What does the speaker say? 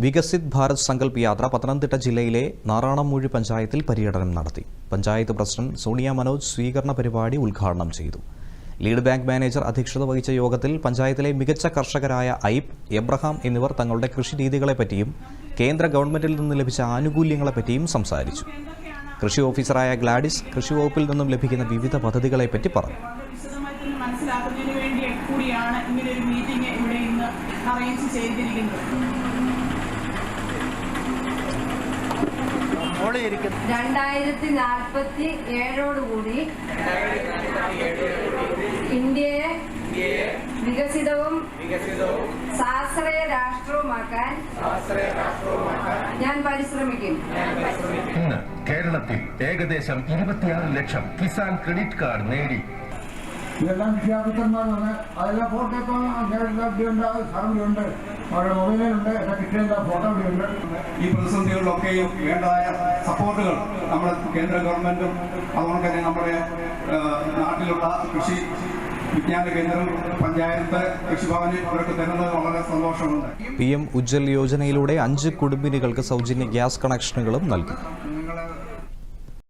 വികസിത് ഭാരത് സങ്കല്പ് യാത്ര പത്തനംതിട്ട ജില്ലയിലെ നാറാണമൂഴി പഞ്ചായത്തിൽ പര്യടനം നടത്തി. പഞ്ചായത്ത് പ്രസിഡന്റ് സോണിയ മനോജ് സ്വീകരണ പരിപാടി ഉദ്ഘാടനം ചെയ്തു. ലീഡ് ബാങ്ക് മാനേജർ അധ്യക്ഷത വഹിച്ച യോഗത്തിൽ പഞ്ചായത്തിലെ മികച്ച കർഷകരായ ഐബ് എബ്രഹാം എന്നിവർ തങ്ങളുടെ കൃഷി രീതികളെപ്പറ്റിയും കേന്ദ്ര ഗവൺമെന്റിൽ നിന്ന് ലഭിച്ച ആനുകൂല്യങ്ങളെപ്പറ്റിയും സംസാരിച്ചു. കൃഷി ഓഫീസറായ ഗ്ലാഡിസ് കൃഷി വകുപ്പിൽ നിന്നും ലഭിക്കുന്ന വിവിധ പദ്ധതികളെപ്പറ്റി പറഞ്ഞു. മനസ്സിലാക്കുന്നതിന് വേണ്ടി കൂടിയാണ് ഇങ്ങനെ ഒരു മീറ്റിംഗ് ഇവിടെ ഇന്ന് അറേഞ്ച് ചെയ്തിരിക്കുന്നത്. രണ്ടായിരത്തി നാൽപ്പത്തി ഏഴോടുകൂടി ഇന്ത്യയെ വികസിതവും സാശ്രയ രാഷ്ട്രവുമാക്കാൻ ഞാൻ പരിശ്രമിക്കും. ഇന്ന് കേരളത്തിൽ ഏകദേശം ഇരുപത്തിയാറ് ലക്ഷം കിസാൻ ക്രെഡിറ്റ് കാർഡ് നേടി. ഇതെല്ലാം വിദ്യാഭ്യാസന്മാരാണ്. അതെല്ലാം ഫോട്ടോ ഇപ്പോൾ ഉണ്ട് സാറിലുണ്ട് അവരുടെ മൊബൈലിലുണ്ട് എന്റെ കിട്ടിയ ഫോട്ടോ ഉണ്ട് ഈ പ്രതിസന്ധികളിലൊക്കെയും വേണ്ടതായ സപ്പോർട്ടുകൾ നമ്മുടെ കേന്ദ്ര ഗവൺമെന്റും അതുപോലെ തന്നെ നമ്മുടെ നാട്ടിലുള്ള കൃഷി വിജ്ഞാന കേന്ദ്രം പഞ്ചായത്ത് കൃഷിഭവന് ഇവർക്ക് തരുന്നത് വളരെ സന്തോഷമുണ്ട്. പി എം ഉജ്ജൽ യോജനയിലൂടെ അഞ്ച് കുടുംബിനികൾക്ക് സൗജന്യ ഗ്യാസ് കണക്ഷനുകളും നൽകി.